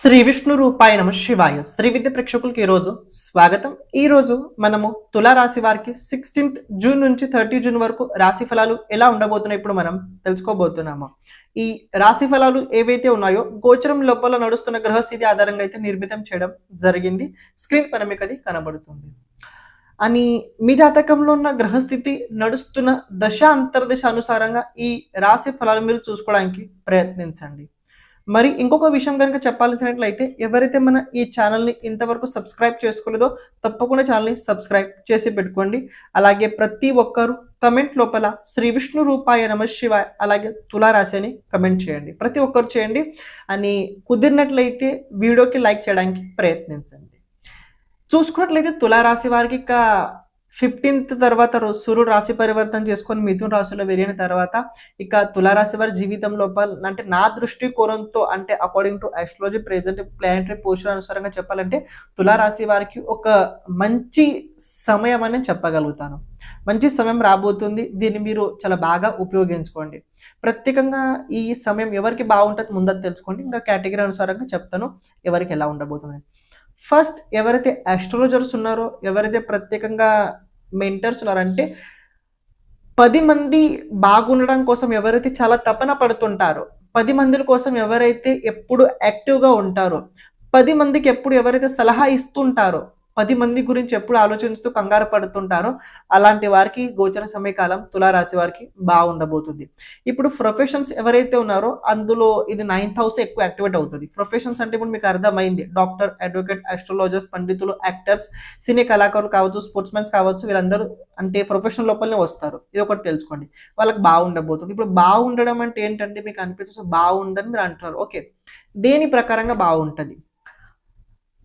శ్రీ విష్ణు రూపాయ నమ శివాయ. శ్రీ విద్య ప్రేక్షకులకి ఈరోజు స్వాగతం. ఈ రోజు మనము తులా రాశి వారికి సిక్స్టీన్త్ జూన్ నుంచి థర్టీ జూన్ వరకు రాశి ఫలాలు ఎలా ఉండబోతున్నాయి ఇప్పుడు మనం తెలుసుకోబోతున్నాము. ఈ రాశి ఫలాలు ఏవైతే ఉన్నాయో గోచరం లోపల నడుస్తున్న గ్రహస్థితి ఆధారంగా అయితే నిర్మితం చేయడం జరిగింది. స్క్రీన్ పైన మీకు అది కనబడుతుంది. అని మీ జాతకంలో ఉన్న గ్రహస్థితి నడుస్తున్న దశ అంతర్దశ అనుసారంగా ఈ రాశి ఫలాలు మీరు చూసుకోవడానికి ప్రయత్నించండి. మరి ఇంకొక విషయం కనుక చెప్పాల్సినట్లయితే ఎవరైతే మన ఈ ఛానల్ని ఇంతవరకు సబ్స్క్రైబ్ చేసుకోలేదో తప్పకుండా ఛానల్ని సబ్స్క్రైబ్ చేసి పెట్టుకోండి. అలాగే ప్రతి ఒక్కరు కమెంట్ లోపల శ్రీ విష్ణు రూపాయ నమ శివాయ అలాగే తులారాశి అని కమెంట్ చేయండి. ప్రతి ఒక్కరు చేయండి. అని కుదిరినట్లయితే వీడియోకి లైక్ చేయడానికి ప్రయత్నించండి. చూసుకున్నట్లయితే తులారాశి వారికి ఇక ఫిఫ్టీన్త్ తర్వాత సూర్యుడు రాశి పరివర్తన చేసుకొని మిథున రాశిలో వెళ్ళిన తర్వాత ఇక తులారాశి వారి జీవితం లోపల అంటే నా దృష్టి కోణంతో అంటే according to astrology present planetary position అనుసారంగా చెప్పాలంటే తులారాశి వారికి ఒక మంచి సమయం అని చెప్పగలుగుతాను. మంచి సమయం రాబోతుంది. దీన్ని మీరు చాలా బాగా ఉపయోగించుకోండి. ప్రత్యేకంగా ఈ సమయం ఎవరికి బాగుంటుంది ముందర తెలుసుకోండి. ఇంకా కేటగిరీ అనుసారంగా చెప్తాను ఎవరికి ఎలా ఉండబోతుంది. ఫస్ట్ ఎవరైతే ఆస్ట్రాలజర్స్ ఉన్నారో ఎవరైతే ప్రత్యేకంగా మెంటర్స్ ఉన్నారో అంటే పది మంది బాగుండడం కోసం ఎవరైతే చాలా తపన పడుతుంటారో పది మంది కోసం ఎవరైతే ఎప్పుడు యాక్టివ్గా ఉంటారో పది మందికి ఎప్పుడు ఎవరైతే సలహా ఇస్తుంటారో పది మంది గురించి ఎప్పుడు ఆలోచిస్తూ కంగారు పడుతుంటారో అలాంటి వారికి గోచర సమయకాలం తులారాశి వారికి బాగుండబోతుంది. ఇప్పుడు ప్రొఫెషన్స్ ఎవరైతే ఉన్నారో అందులో ఇది నైన్త్ హౌస్ ఎక్కువ యాక్టివేట్ అవుతుంది. ప్రొఫెషన్స్ అంటే ఇప్పుడు మీకు అర్థమైంది. డాక్టర్ అడ్వకేట్ ఆస్ట్రాలజర్స్ పండితులు యాక్టర్స్ సినీ కళాకారులు కావచ్చు స్పోర్ట్స్ మెన్స్ కావచ్చు వీళ్ళందరూ అంటే ప్రొఫెషన్ లోపలనే వస్తారు. ఇది ఒకటి తెలుసుకోండి. వాళ్ళకి బాగుండబోతుంది. ఇప్పుడు బాగుండడం అంటే ఏంటంటే మీకు అనిపిస్తుంది బాగుండని మీరు అంటున్నారు. ఓకే. దేని ప్రకారంగా బాగుంటుంది?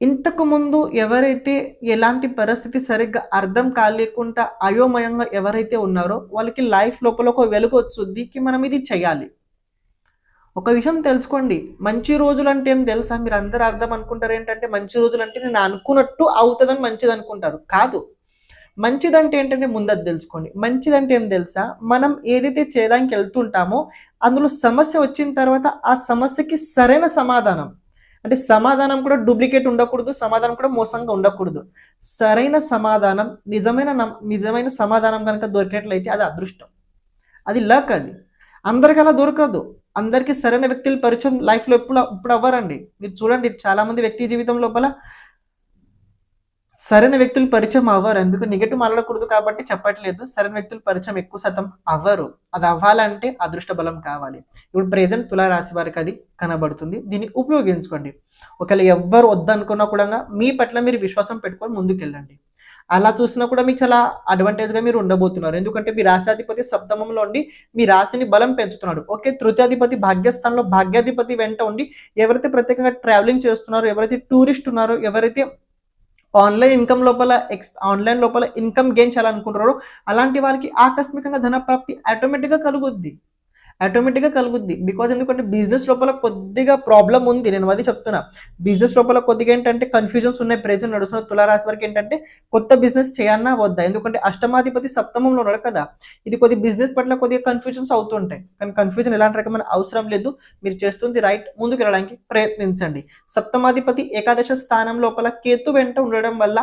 ఇంతకు ముందు ఎవరైతే ఎలాంటి పరిస్థితి సరిగ్గా అర్థం కాలేకుండా అయోమయంగా ఎవరైతే ఉన్నారో వాళ్ళకి లైఫ్ లోపల ఒక వెలుగు వచ్చుద్ది కి మనం ఇది చేయాలి. ఒక విషయం తెలుసుకోండి. మంచి రోజులు అంటే ఏం తెలుసా? మీరు అందరు అర్థం అనుకుంటారు ఏంటంటే మంచి రోజులు అంటే నేను అనుకున్నట్టు అవుతుందని మంచిది అనుకుంటారు. కాదు. మంచిదంటే ఏంటంటే ముందది తెలుసుకోండి. మంచిదంటే ఏం తెలుసా? మనం ఏదైతే చేయడానికి వెళ్తుంటామో అందులో సమస్య వచ్చిన తర్వాత ఆ సమస్యకి సరైన సమాధానం. అంటే సమాధానం కూడా డూప్లికేట్ ఉండకూడదు సమాధానం కూడా మోసంగా ఉండకూడదు. సరైన సమాధానం నిజమైన నమ్- నిజమైన సమాధానం కనుక దొరికినట్లయితే అది అదృష్టం. అది లక్ అది. అందరికి అలా దొరకదు. అందరికీ సరైన వ్యక్తుల పరిచయం లైఫ్లో ఎప్పుడు ఇప్పుడు అవ్వరండి. మీరు చూడండి చాలా మంది వ్యక్తి జీవితం లోపల సరైన వ్యక్తులు పరిచయం అవ్వరు. ఎందుకు? నెగటివ్ మాట్లాడకూడదు కాబట్టి చెప్పట్లేదు. సరైన వ్యక్తులు పరిచయం ఎక్కువ శాతం అవ్వరు. అది అవ్వాలంటే అదృష్ట బలం కావాలి. ఇప్పుడు ప్రెజెంట్ తులారాశి వారికి అది కనబడుతుంది. దీన్ని ఉపయోగించుకోండి. ఒకవేళ ఎవ్వరు వద్దనుకున్నా కూడా మీ పట్ల మీరు విశ్వాసం పెట్టుకొని ముందుకెళ్ళండి. అలా చూసినా కూడా మీకు చాలా అడ్వాంటేజ్గా మీరు ఉండబోతున్నారు. ఎందుకంటే మీ రాశాధిపతి సప్తమంలో ఉండి మీ రాశిని బలం పెంచుతున్నాడు. ఓకే తృతీయాధిపతి భాగ్యస్థానంలో భాగ్యాధిపతి వెంట ఉండి ఎవరైతే ప్రత్యేకంగా ట్రావెలింగ్ చేస్తున్నారో ఎవరైతే టూరిస్ట్ ఉన్నారో ఎవరైతే ఆన్లైన్ ఇన్కమ్ లోపల ఎక్స్ ఆన్లైన్ లోపల ఇన్కమ్ గెయిన్ చేయాలనుకుంటున్నారో అలాంటి వారికి ఆకస్మికంగా ధన ప్రాప్తి ఆటోమేటిక్గా కలుగుద్ది. ఆటోమేటిక్గా కలుగుద్ది. బికాజ్ ఎందుకంటే బిజినెస్ లోపల కొద్దిగా ప్రాబ్లం ఉంది. నేను అది చెప్తున్నా. బిజినెస్ లోపల కొద్దిగా ఏంటంటే కన్ఫ్యూజన్స్ ఉన్నాయి. ప్రెజెంట్ నడుస్తున్న తులారాశి వరకు ఏంటంటే కొత్త బిజినెస్ చేయాలన్నా వద్దా? ఎందుకంటే అష్టమాధిపతి సప్తమంలో ఉన్నాడు కదా. ఇది కొద్ది బిజినెస్ పట్ల కొద్దిగా కన్ఫ్యూజన్స్ అవుతుంటాయి. కానీ కన్ఫ్యూజన్ ఎలాంటి రకమైన అవసరం లేదు. మీరు చేస్తుంది రైట్ ముందుకు వెళ్ళడానికి ప్రయత్నించండి. సప్తమాధిపతి ఏకాదశ స్థానం లోపల కేతు వెంట ఉండడం వల్ల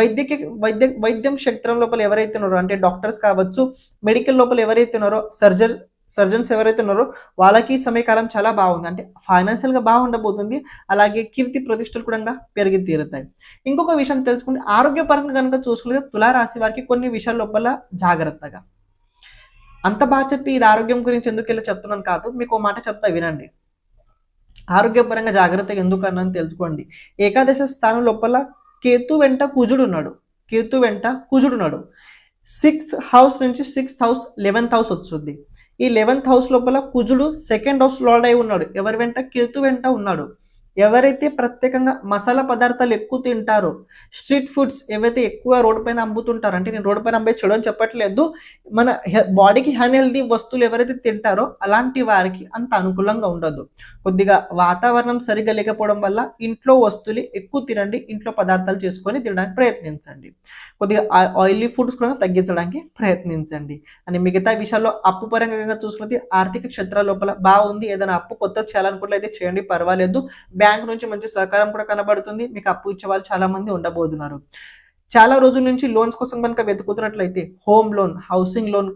వైద్యకి వైద్య వైద్యం క్షేత్రం లోపల ఎవరైతే ఉన్నారో అంటే డాక్టర్స్ కావచ్చు మెడికల్ లోపల ఎవరైతే ఉన్నారో సర్జర్ సర్జన్స్ ఎవరైతే ఉన్నారో వాళ్ళకి సమయకాలం చాలా బాగుంది. అంటే ఫైనాన్షియల్గా బాగా బాగుండబోతుంది. అలాగే కీర్తి ప్రతిష్టలు కూడా పెరిగి తీరుతాయి. ఇంకొక విషయం తెలుసుకుంటే ఆరోగ్యపరంగా కనుక చూసుకుంటే తులారాశి వారికి కొన్ని విషయాల లోపల జాగ్రత్తగా. అంత బాగా చెప్పి ఇది ఆరోగ్యం గురించి ఎందుకు వెళ్ళి చెప్తున్నాను కాదు. మీకు ఒక మాట చెప్తా వినండి. ఆరోగ్యపరంగా జాగ్రత్తగా ఎందుకు అన్నది తెలుసుకోండి. ఏకాదశ స్థానం లోపల కేతు వెంట కుజుడు ఉన్నాడు. కేతు వెంట కుజుడు ఉన్నాడు. సిక్స్త్ హౌస్ నుంచి సిక్స్త్ హౌస్ లెవెన్త్ హౌస్ వస్తుంది. ఈ లెవెన్త్ హౌస్ లోపల కుజుడు సెకండ్ హౌస్ లార్డ్ అయి ఉన్నాడు. ఎవరి వెంట? కేతు వెంట ఉన్నాడు. ఎవరైతే ప్రత్యేకంగా మసాలా పదార్థాలు ఎక్కువ తింటారో స్ట్రీట్ ఫుడ్స్ ఏవైతే ఎక్కువ రోడ్డు పైన అమ్ముతుంటారో అంటే నేను రోడ్డు పైన అమ్మే చెడు చెప్పట్లేదు మన బాడీకి అన్హెల్దీ వస్తువులు ఎవరైతే తింటారో అలాంటి వారికి అంత అనుకూలంగా ఉండదు. కొద్దిగా వాతావరణం సరిగా లేకపోవడం వల్ల ఇంట్లో వస్తువులు ఎక్కువ తినండి ఇంట్లో పదార్థాలు చేసుకొని తినడానికి ప్రయత్నించండి. కొద్దిగా ఆయిలీ ఫుడ్స్ కూడా తగ్గించడానికి ప్రయత్నించండి. అని మిగతా విషయాల్లో అప్పు పరంగా చూసుకుంటే ఆర్థిక క్షేత్రాల లోపల బాగుంది ఏదైనా అప్పు కొత్త చేయాలనుకుంటే చేయండి పర్వాలేదు. బ్యాంక్ నుంచి మంచి సహకారం కూడా కనబడుతుంది. మీకు అప్పు ఇచ్చే వాళ్ళు చాలా మంది ఉండబోతున్నారు. చాలా రోజుల నుంచి లోన్స్ కోసం కనుక వెతుకుతున్నట్లయితే హోమ్ లోన్ హౌసింగ్ లోన్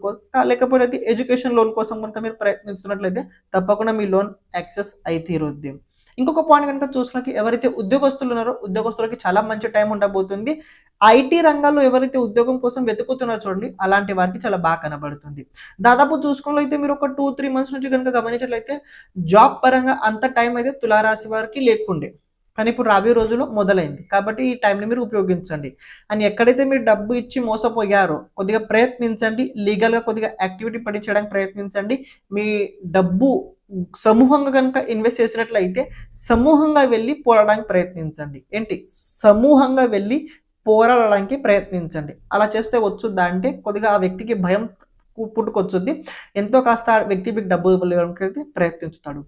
లేకపోతే ఎడ్యుకేషన్ లోన్ కోసం కనుక మీరు ప్రయత్నిస్తున్నట్లయితే తప్పకుండా మీ లోన్ యాక్సెస్ అయితే తీరుద్ది ఇంకొక పాయింట్ కనుక చూసినట్లయితే ఎవరైతే ఉద్యోగస్తులు ఉన్నారో ఉద్యోగస్తులకి చాలా మంచి టైం ఉండబోతుంది. ఐటీ రంగాల్లో ఎవరైతే ఉద్యోగం కోసం వెతుకుతున్నారో చూడండి అలాంటి వారికి చాలా బాగా కనబడుతుంది. దాదాపు చూసుకున్నట్లయితే మీరు ఒక టూ త్రీ మంత్స్ నుంచి కనుక గమనించినట్లయితే జాబ్ పరంగా అంత టైం అయితే తులారాశి వారికి లేకుండే. కానీ ఇప్పుడు రాబోయే రోజుల్లో మొదలైంది. కాబట్టి ఈ టైంని మీరు ఉపయోగించండి. అని ఎక్కడైతే మీరు డబ్బు ఇచ్చి మోసపోయారో కొద్దిగా ప్రయత్నించండి. లీగల్గా కొద్దిగా యాక్టివిటీ పని చేయడానికి ప్రయత్నించండి. మీ డబ్బు సమూహంగా కనుక ఇన్వెస్ట్ చేసినట్లయితే సమూహంగా వెళ్ళి పోరాడడానికి ప్రయత్నించండి. ఏంటి? సమూహంగా వెళ్ళి పోరాడడానికి ప్రయత్నించండి. అలా చేస్తే వచ్చుద్దా అంటే కొద్దిగా ఆ వ్యక్తికి భయం పుట్టుకొచ్చుద్ది. ఎంతో కాస్త ఆ వ్యక్తి మీకు డబ్బు ఇవ్వడానికి ప్రయత్నించుతాడు.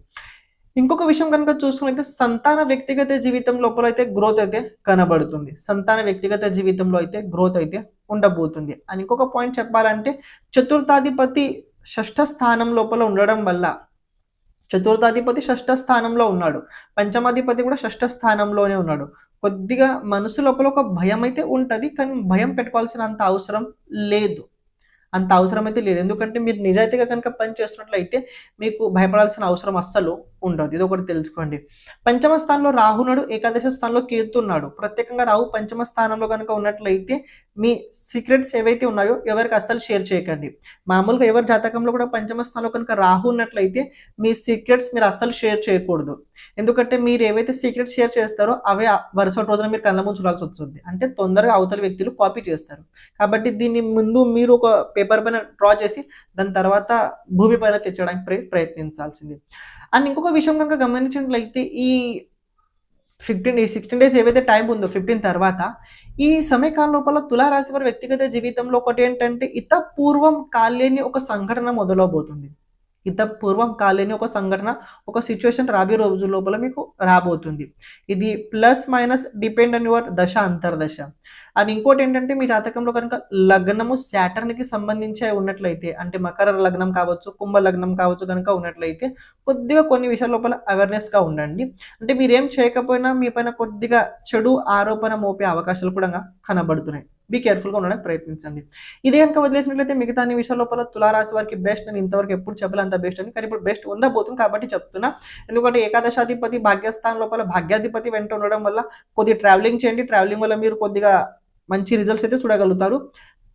ఇంకొక విషయం కనుక చూసుకున్నైతే సంతాన వ్యక్తిగత జీవితం లోపల అయితే గ్రోత్ అయితే కనబడుతుంది. సంతాన వ్యక్తిగత జీవితంలో అయితే గ్రోత్ అయితే ఉండబోతుంది. అని ఇంకొక పాయింట్ చెప్పాలంటే చతుర్థాధిపతి షష్ఠ స్థానం లోపల ఉండడం వల్ల చతుర్థాధిపతి షష్ఠ స్థానంలో ఉన్నాడు. పంచమాధిపతి కూడా షష్ఠ స్థానంలోనే ఉన్నాడు. కొద్దిగా మనసు లోపల ఒక భయం అయితే ఉంటుంది కానీ భయం పెట్టుకోవాల్సిన అంత అవసరం లేదు. అంత అవసరం అయితే లేదు. ఎందుకంటే మీరు నిజాయితీగా కనుక పని చేస్తున్నట్లయితే మీకు భయపడాల్సిన అవసరం అస్సలు ఉండదు. ఇది ఒకటి తెలుసుకోండి. పంచమ స్థానంలో రాహునాడు ఏకాదశ స్థానంలో కేతున్నాడు ప్రత్యేకంగా రాహు పంచమ స్థానంలో కనుక ఉన్నట్లయితే మీ సీక్రెట్స్ ఏవైతే ఉన్నాయో ఎవరికి అస్సలు షేర్ చేయకండి. మామూలుగా ఎవరి జాతకంలో కూడా పంచమ స్థానంలో కనుక రాహు ఉన్నట్లయితే మీ సీక్రెట్స్ మీరు అస్సలు షేర్ చేయకూడదు. ఎందుకంటే మీరు ఏవైతే సీక్రెట్స్ షేర్ చేస్తారో అవే వరుస రోజున మీరు కళ్ళ ముందు చూడాల్సి వస్తుంది. అంటే తొందరగా అవతల వ్యక్తులు కాపీ చేస్తారు. కాబట్టి దీన్ని ముందు మీరు ఒక పేపర్ పైన డ్రా చేసి దాని తర్వాత భూమి పైన తెచ్చడానికి ప్రయత్నించాల్సింది. అండ్ ఇంకొక విషయం కనుక గమనించినట్లయితే ఈ ఫిఫ్టీన్ సిక్స్టీన్ డేస్ ఏవైతే టైం ఉందో ఫిఫ్టీన్ తర్వాత ఈ సమయకాలం లోపల తులారాశి వారి వ్యక్తిగత జీవితంలో ఒకటి ఏంటంటే ఇత పూర్వం కాలేని ఒక సంఘటన మొదలవబోతుంది. ఇత పూర్వం కాలేని ఒక సంఘటన ఒక సిచ్యువేషన్ రాబోయే రోజు లోపల మీకు రాబోతుంది. ఇది plus minus depend on your dasha antardasha. అది ఇంకోటి ఏంటంటే మీ జాతకంలో కనుక లగ్నము శాటర్న్కి సంబంధించి ఉన్నట్లయితే అంటే మకర లగ్నం కావచ్చు కుంభ లగ్నం కావచ్చు కనుక ఉన్నట్లయితే కొద్దిగా కొన్ని విషయాల లోపల అవేర్నెస్గా ఉండండి. అంటే మీరేం చేయకపోయినా మీ పైన కొద్దిగా చెడు ఆరోపణ మోపే అవకాశాలు కూడా కనబడుతున్నాయి. బీ కేర్ఫుల్గా ఉండడానికి ప్రయత్నించండి. ఇదే కనుక వదిలేసినట్లయితే మిగతా అన్ని విషయాల లోపల తులారాశి వారికి బెస్ట్ అని ఇంతవరకు ఎప్పుడు చెప్పలే అంత బెస్ట్ అని కానీ ఇప్పుడు బెస్ట్ ఉండబోతుంది కాబట్టి చెప్తున్నా. ఎందుకంటే ఏకాదశాధిపతి భాగ్యస్థానం లోపల భాగ్యాధిపతి వెంట ఉండడం వల్ల కొద్దిగా ట్రావెలింగ్ చేయండి. ట్రావెలింగ్ వల్ల మీరు కొద్దిగా మంచి రిజల్ట్స్ అయితే చూడగలుగుతారు.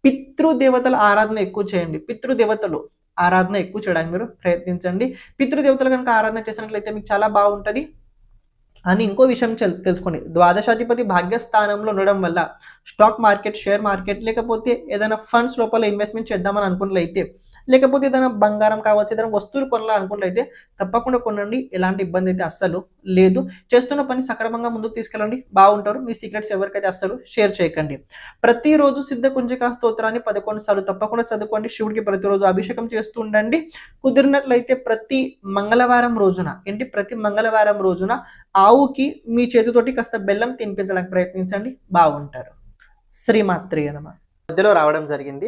పితృదేవతల ఆరాధన ఎక్కువ చేయండి. పితృదేవతలు ఆరాధన ఎక్కువ చేయడానికి మీరు ప్రయత్నించండి. పితృదేవతలు కనుక ఆరాధన చేసినట్లయితే మీకు చాలా బాగుంటుంది. అని ఇంకో విషయం తెలుసుకోండి. ద్వాదశాధిపతి భాగ్యస్థానంలో ఉండడం వల్ల స్టాక్ మార్కెట్ షేర్ మార్కెట్ లేకపోతే ఏదైనా ఫండ్స్ లోపల ఇన్వెస్ట్మెంట్ చేద్దామని అనుకున్నట్లయితే లేకపోతే ఏదైనా బంగారం కావచ్చు ఏదైనా వస్తువులు కొనాలనుకున్నట్లయితే తప్పకుండా కొనండి. ఎలాంటి ఇబ్బంది అయితే అస్సలు లేదు. చేస్తున్న పని సక్రమంగా ముందుకు తీసుకెళ్ళండి. బాగుంటారు. మీ సీక్రెట్స్ ఎవరికైతే అస్సలు షేర్ చేయకండి. ప్రతిరోజు సిద్ధ కుంజకా స్తోత్రాన్ని పదకొండు సార్లు తప్పకుండా చదువుకోండి. శివుడికి ప్రతిరోజు అభిషేకం చేస్తూ ఉండండి. కుదిరినట్లయితే ప్రతి మంగళవారం రోజున ఏంటి? ప్రతి మంగళవారం రోజున ఆవుకి మీ చేతితోటి కాస్త బెల్లం తినిపించడానికి ప్రయత్నించండి. బాగుంటారు. శ్రీమాత్రి అనమ మధ్యలో రావడం జరిగింది.